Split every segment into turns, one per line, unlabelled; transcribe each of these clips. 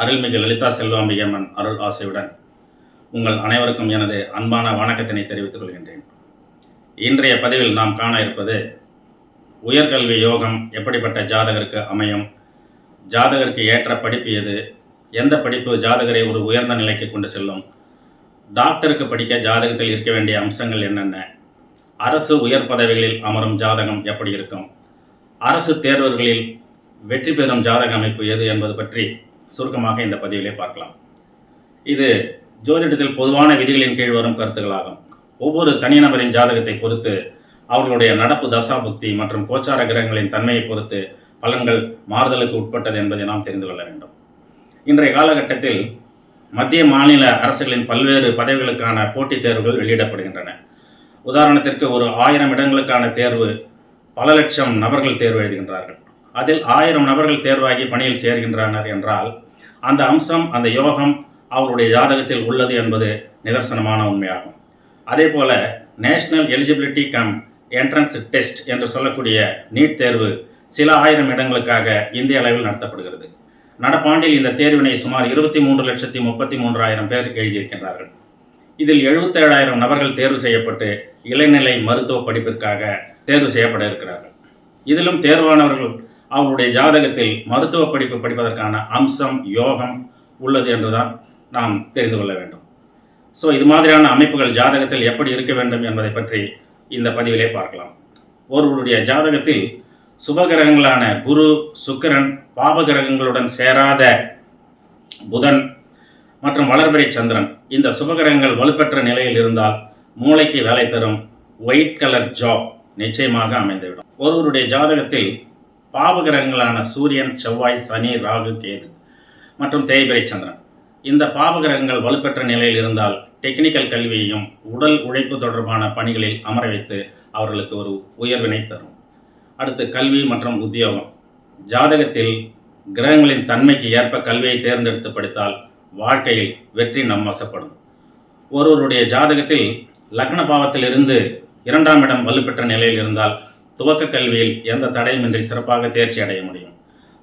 அருள்மிகு லலிதா செல்வாம்பிகம்மன் அருள் ஆசையுடன் உங்கள் அனைவருக்கும் எனது அன்பான வணக்கத்தினை தெரிவித்துக் கொள்கின்றேன். இன்றைய பதிவில் நாம் காண இருப்பது உயர்கல்வி யோகம் எப்படிப்பட்ட ஜாதகருக்கு அமையும் ஜாதகருக்கு ஏற்ற படிப்பு எது எந்த படிப்பு ஜாதகரை ஒரு உயர்ந்த நிலைக்கு கொண்டு செல்லும் டாக்டருக்கு படிக்க ஜாதகத்தில் இருக்க வேண்டிய அம்சங்கள் என்னென்ன அரசு உயர் பதவிகளில் அமரும் ஜாதகம் எப்படி இருக்கும் அரசு தேர்வுகளில் வெற்றி பெறும் ஜாதக அமைப்பு எது என்பது பற்றி சுருக்கமாக இந்த பதிவிலே பார்க்கலாம். இது ஜோதிடத்தில் பொதுவான விதிகளின் கீழ் வரும் கருத்துக்களாகும் ஒவ்வொரு தனிநபரின் ஜாதகத்தை பொறுத்து அவர்களுடைய நடப்பு தசா மற்றும் கோச்சார கிரகங்களின் தன்மையை பொறுத்து பலன்கள் மாறுதலுக்கு உட்பட்டது என்பதை நாம் தெரிந்து கொள்ள வேண்டும். இன்றைய காலகட்டத்தில் மத்திய மாநில அரசுகளின் பல்வேறு பதவிகளுக்கான போட்டித் தேர்வுகள் வெளியிடப்படுகின்றன. உதாரணத்திற்கு ஒரு ஆயிரம் இடங்களுக்கான தேர்வு பல லட்சம் நபர்கள் தேர்வு எழுதுகின்றார்கள். அதில் ஆயிரம் நபர்கள் தேர்வாகி பணியில் சேர்கின்றனர் என்றால் அந்த அம்சம் அந்த யோகம் அவருடைய ஜாதகத்தில் உள்ளது என்பது நிதர்சனமான உண்மையாகும். அதே போல national eligibility cum entrance test என்று சொல்லக்கூடிய நீட் தேர்வு சில ஆயிரம் இடங்களுக்காக இந்திய அளவில் நடத்தப்படுகிறது. நடப்பாண்டில் இந்த தேர்வினை சுமார் இருபத்தி மூன்று லட்சத்தி முப்பத்தி மூன்றாயிரம் பேர் எழுதியிருக்கின்றார்கள். இதில் எழுபத்தேழாயிரம் நபர்கள் தேர்வு செய்யப்பட்டு இளநிலை மருத்துவ படிப்பிற்காக தேர்வு செய்யப்பட இருக்கிறார்கள். இதிலும் தேர்வானவர்கள் அவருடைய ஜாதகத்தில் மருத்துவ படிப்பு படிப்பதற்கான அம்சம் யோகம் உள்ளது என்றுதான் நாம் தெரிந்து கொள்ள வேண்டும். ஸோ இது மாதிரியான அமைப்புகள் ஜாதகத்தில் எப்படி இருக்க வேண்டும் என்பதை பற்றி இந்த பதிவிலே பார்க்கலாம். ஒருவருடைய ஜாதகத்தில் சுபகிரகங்களான குரு சுக்கிரன் பாபகிரகங்களுடன் சேராத புதன் மற்றும் வளர்பிறை சந்திரன் இந்த சுபகிரகங்கள் வலுப்பெற்ற நிலையில் இருந்தால் மூளைக்கு வேலை தரும் ஒயிட் கலர் ஜாப் நிச்சயமாக அமைந்துவிடும். ஒருவருடைய ஜாதகத்தில் பாபகிரகங்களான சூரியன் செவ்வாய் சனி ராகு கேது மற்றும் தேய்பிரை சந்திரன். இந்த பாபகிரகங்கள் வலுப்பெற்ற நிலையில் இருந்தால் டெக்னிக்கல் கல்வியையும் உடல் உழைப்பு தொடர்பான பணிகளில் அமர வைத்து அவர்களுக்கு ஒரு உயர்வினை தரும். அடுத்து கல்வி மற்றும் உத்தியோகம். ஜாதகத்தில் கிரகங்களின் தன்மைக்கு ஏற்ப கல்வியை தேர்ந்தெடுத்து படித்தால் வாழ்க்கையில் வெற்றி நம் வசப்படும். ஒருவருடைய ஜாதகத்தில் லக்ன பாவத்திலிருந்து இரண்டாம் இடம் வலுப்பெற்ற நிலையில் இருந்தால் துவக்க கல்வியில் எந்த தடையுமின்றி சிறப்பாக தேர்ச்சி அடைய முடியும்.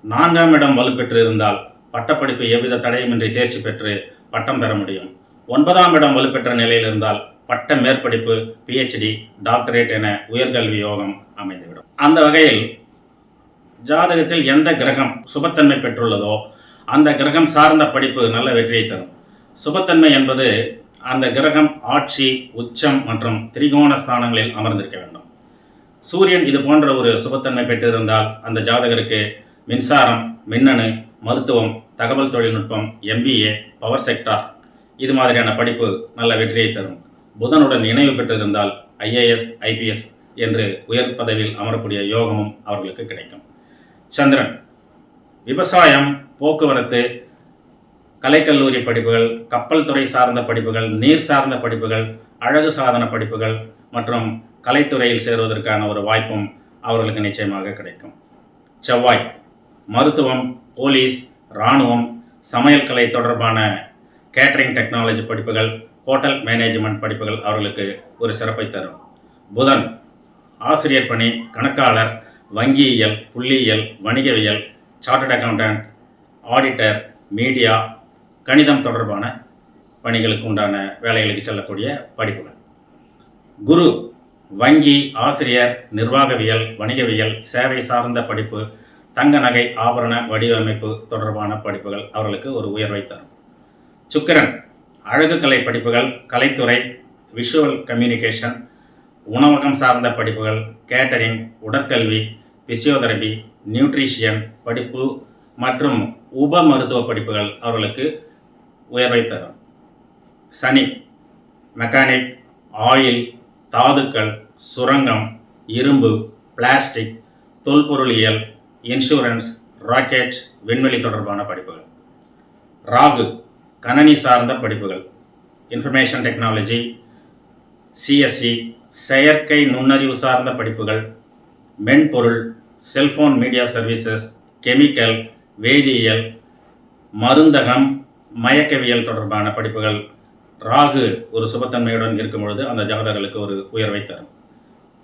நான்காம் இடம் வலுப்பெற்று இருந்தால் பட்டப்படிப்பு எவ்வித தடையுமின்றி தேர்ச்சி பெற்று பட்டம் பெற முடியும். ஒன்பதாம் இடம் வலுப்பெற்ற நிலையில் இருந்தால் பட்ட மேற்படிப்பு பிஹெச்டி டாக்டரேட் என உயர்கல்வி யோகம் அமைந்துவிடும். அந்த வகையில் ஜாதகத்தில் எந்த கிரகம் சுபத்தன்மை பெற்றுள்ளதோ அந்த கிரகம் சார்ந்த படிப்பு நல்ல வெற்றியை தரும். சுபத்தன்மை என்பது அந்த கிரகம் ஆட்சி உச்சம் மற்றும் திரிகோண ஸ்தானங்களில் அமர்ந்திருக்க வேண்டும். சூரியன் இது போன்ற ஒரு சுபத்தன்மை பெற்றிருந்தால் அந்த ஜாதகருக்கு மின்சாரம் மின்னணு மருத்துவம் தகவல் தொழில்நுட்பம் எம்பிஏ பவர் செக்டார் இது மாதிரியான படிப்பு நல்ல வெற்றியை தரும். புதனுடன் இணைவு பெற்றிருந்தால் ஐஏஎஸ் ஐபிஎஸ் என்று உயர் பதவியில் அமரக்கூடிய யோகமும் அவர்களுக்கு கிடைக்கும். சந்திரன் விவசாயம் போக்குவரத்து கலைக்கல்லூரி படிப்புகள் கப்பல் துறை சார்ந்த படிப்புகள் நீர் சார்ந்த படிப்புகள் அழகு சாதன படிப்புகள் மற்றும் கலைத்துறையில் சேருவதற்கான ஒரு வாய்ப்பும் அவர்களுக்கு நிச்சயமாக கிடைக்கும். செவ்வாய் மருத்துவம் போலீஸ் இராணுவம் சமையல் கலை தொடர்பான கேட்டரிங் டெக்னாலஜி படிப்புகள் ஹோட்டல் மேனேஜ்மெண்ட் படிப்புகள் அவர்களுக்கு ஒரு சிறப்பை தரும். புதன் ஆசிரியர் பணி கணக்காளர் வங்கியியல் புள்ளியியல் வணிகவியல் சார்ட்டர்ட் அக்கௌண்டன்ட் ஆடிட்டர் மீடியா கணிதம் தொடர்பான பணிகளுக்கு உண்டான வேலைகளுக்கு செல்லக்கூடிய படிப்புகள். குரு வங்கி ஆசிரியர் நிர்வாகவியல் வணிகவியல் சேவை சார்ந்த படிப்பு தங்க நகை ஆபரண வடிவமைப்பு தொடர்பான படிப்புகள் அவர்களுக்கு ஒரு உயர்வை தரும். சுக்கிரன் அழகு கலை படிப்புகள் கலைத்துறை விஷுவல் கம்யூனிகேஷன் உணவகம் சார்ந்த படிப்புகள் கேட்டரிங் உடற்கல்வி பிசியோதெரபி நியூட்ரிஷியன் படிப்பு மற்றும் உப மருத்துவ படிப்புகள் அவர்களுக்கு உயர்வை தரும். சனி மெக்கானிக் ஆயில் தாதுக்கள் சுரங்கம் இரும்பு பிளாஸ்டிக் தொல்பொருளியல் இன்சூரன்ஸ் ராக்கெட் விண்வெளி தொடர்பான படிப்புகள். ராகு கணனி சார்ந்த படிப்புகள். இன்ஃபர்மேஷன் டெக்னாலஜி சிஎஸ்சி செயற்கை நுண்ணறிவு சார்ந்த படிப்புகள். மென்பொருள் செல்ஃபோன் மீடியா சர்வீசஸ் கெமிக்கல் வேதியியல் மருந்தகம் மயக்கவியல் தொடர்பான படிப்புகள். ராகு ஒரு சுபத்தன்மையுடன் இருக்கும் பொழுது அந்த ஜாதகர்களுக்கு ஒரு உயர்வை தரும்.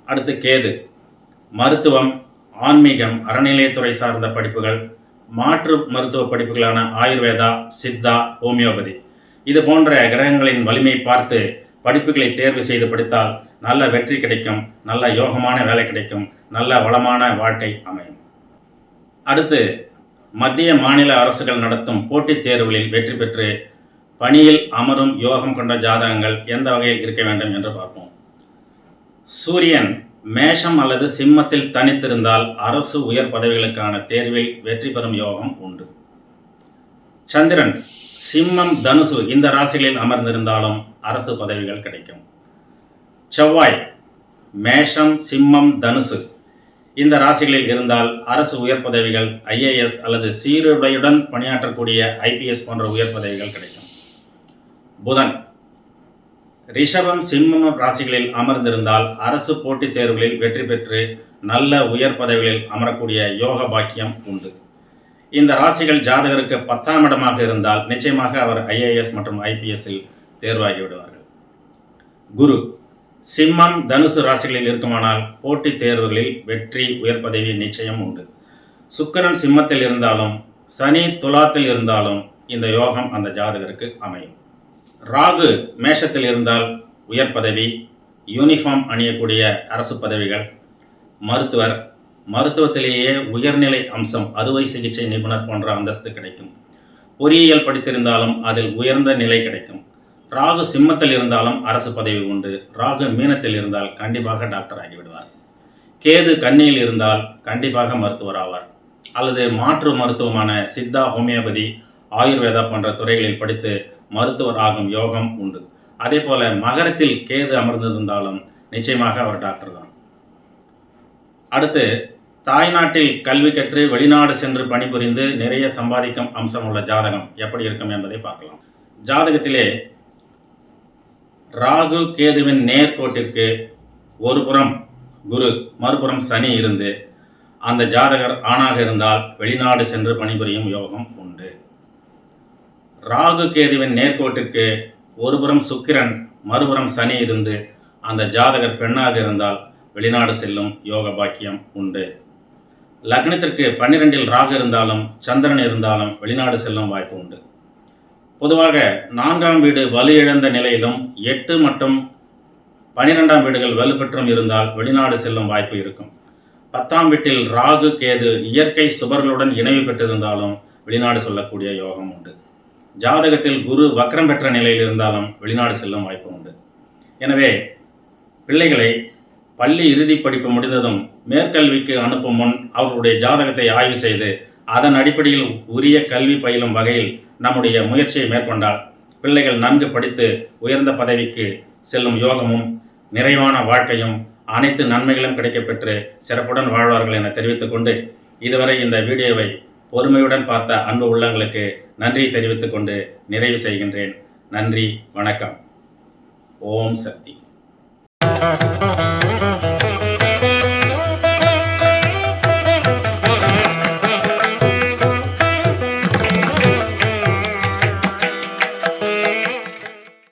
அடுத்து கேது. மருத்துவம் ஆன்மீகம் அறநிலையத்துறை சார்ந்த படிப்புகள் மாற்று மருத்துவ படிப்புகளான ஆயுர்வேதா சித்தா ஹோமியோபதி. இது போன்ற கிரகங்களின் வலிமை பார்த்து படிப்புகளை தேர்வு செய்து படித்தால் நல்ல வெற்றி கிடைக்கும் நல்ல யோகமான வேலை கிடைக்கும் நல்ல வளமான வாழ்க்கை அமையும். அடுத்து மத்திய மாநில அரசுகள் நடத்தும் போட்டித் தேர்வுகளில் வெற்றி பெற்று பணியில் அமரும் யோகம் கொண்ட ஜாதகங்கள் எந்த வகையில் இருக்க வேண்டும் என்று பார்ப்போம். சூரியன் மேஷம் அல்லது சிம்மத்தில் தனித்திருந்தால் அரசு உயர் பதவிகளுக்கான தேர்வில் வெற்றி பெறும் யோகம் உண்டு. சந்திரன் சிம்மம் தனுசு இந்த ராசிகளில் அமர்ந்திருந்தாலும் அரசு பதவிகள் கிடைக்கும். செவ்வாய் மேஷம் சிம்மம் தனுசு இந்த ராசிகளில் இருந்தால் அரசு உயர் பதவிகள் ஐஏஎஸ் அல்லது சீருடையுடன் பணியாற்றக்கூடிய ஐபிஎஸ் போன்ற உயர் பதவிகள் கிடைக்கும். புதன். ரிஷபம் சிம்மம் ராசிகளில் அமர்ந்திருந்தால் அரசு போட்டித் தேர்வுகளில் வெற்றி பெற்று நல்ல உயர் பதவிகளில் அமரக்கூடிய யோக பாக்கியம் உண்டு. இந்த ராசிகள் ஜாதகருக்கு பத்தாம் இடமாக இருந்தால் நிச்சயமாக அவர் ஐஏஎஸ் மற்றும் ஐபிஎஸ்ஸில் தேர்வாகி விடுவார்கள். குரு சிம்மம் தனுசு ராசிகளில் இருக்குமானால் போட்டித் தேர்வுகளில் வெற்றி உயர் பதவி நிச்சயம் உண்டு. சுக்கரன் சிம்மத்தில் இருந்தாலும் சனி துலாத்தில் இருந்தாலும் இந்த யோகம் அந்த ஜாதகருக்கு அமையும். ராகு மேஷத்தில் இருந்தால் உயர் பதவி யூனிஃபார்ம் அணியக்கூடிய அரசு பதவிகள். மருத்துவர் மருத்துவத்திலேயே உயர்நிலை அம்சம் அறுவை சிகிச்சை நிபுணர் போன்ற அந்தஸ்து கிடைக்கும். பொறியியல் படித்திருந்தாலும் அதில் உயர்ந்த நிலை கிடைக்கும். ராகு சிம்மத்தில் இருந்தாலும் அரசு பதவி உண்டு. ராகு மீனத்தில் இருந்தால் கண்டிப்பாக டாக்டர் ஆகிவிடுவார். கேது கண்ணியில் இருந்தால் கண்டிப்பாக மருத்துவர் ஆவார். அல்லது மாற்று மருத்துவமான சித்தா ஹோமியோபதி ஆயுர்வேதா போன்ற துறைகளில் படித்து மருத்துவர் ஆகும் யோகம் உண்டு. அதே போல மகரத்தில் கேது அமர்ந்திருந்தாலும் நிச்சயமாக அவர் டாக்டர் தான். அடுத்து தாய்நாட்டில் கல்வி கற்று வெளிநாடு சென்று பணிபுரிந்து நிறைய சம்பாதிக்கும் அம்சம் உள்ள ஜாதகம் எப்படி இருக்கும் என்பதை பார்க்கலாம். ஜாதகத்திலே ராகு கேதுவின் நேர்கோட்டிற்கு ஒரு புறம் குரு மறுபுறம் சனி இருந்து அந்த ஜாதகர் ஆணாக இருந்தால் வெளிநாடு சென்று பணிபுரியும் யோகம் உண்டு. ராகு கேதுவின் நேர்கோட்டிற்கு ஒருபுறம் சுக்கிரன் மறுபுறம் சனி இருந்து அந்த ஜாதகர் பெண்ணாக இருந்தால் வெளிநாடு செல்லும் யோக பாக்கியம் உண்டு. லக்னத்திற்கு பன்னிரெண்டில் ராகு இருந்தாலும் சந்திரன் இருந்தாலும் வெளிநாடு செல்லும் வாய்ப்பு உண்டு. பொதுவாக நான்காம் வீடு வலு இழந்த நிலையிலும் எட்டு மற்றும் பனிரெண்டாம் வீடுகள் வலுப்பெற்றும் இருந்தால் வெளிநாடு செல்லும் வாய்ப்பு இருக்கும். பத்தாம் வீட்டில் ராகு கேது இயற்கை சுபர்களுடன் இணைவு பெற்றிருந்தாலும் வெளிநாடு செல்லக்கூடிய யோகம் உண்டு. ஜாதகத்தில் குரு வக்ரம் பெற்ற நிலையில் இருந்தாலும் வெளிநாடு செல்லும் வாய்ப்பு உண்டு. எனவே பிள்ளைகளை பள்ளி இறுதி படிப்பு முடிந்ததும் மேற்கல்விக்கு அனுப்பும் முன் அவர்களுடைய ஜாதகத்தை ஆய்வு செய்து அதன் அடிப்படையில் உரிய கல்வி பயிலும் வகையில் நம்முடைய முயற்சியை மேற்கொண்டால் பிள்ளைகள் நன்கு படித்து உயர்ந்த பதவிக்கு செல்லும் யோகமும் நிறைவான வாழ்க்கையும் அனைத்து நன்மைகளும் கிடைக்கப்பெற்று சிறப்புடன் வாழ்வார்கள் என தெரிவித்துக்கொண்டு இதுவரை இந்த வீடியோவை பொறுமையுடன் பார்த்த அன்பு உள்ளங்களுக்கு நன்றி தெரிவித்துக் கொண்டு நிறைவு செய்கின்றேன். நன்றி வணக்கம். ஓம் சக்தி.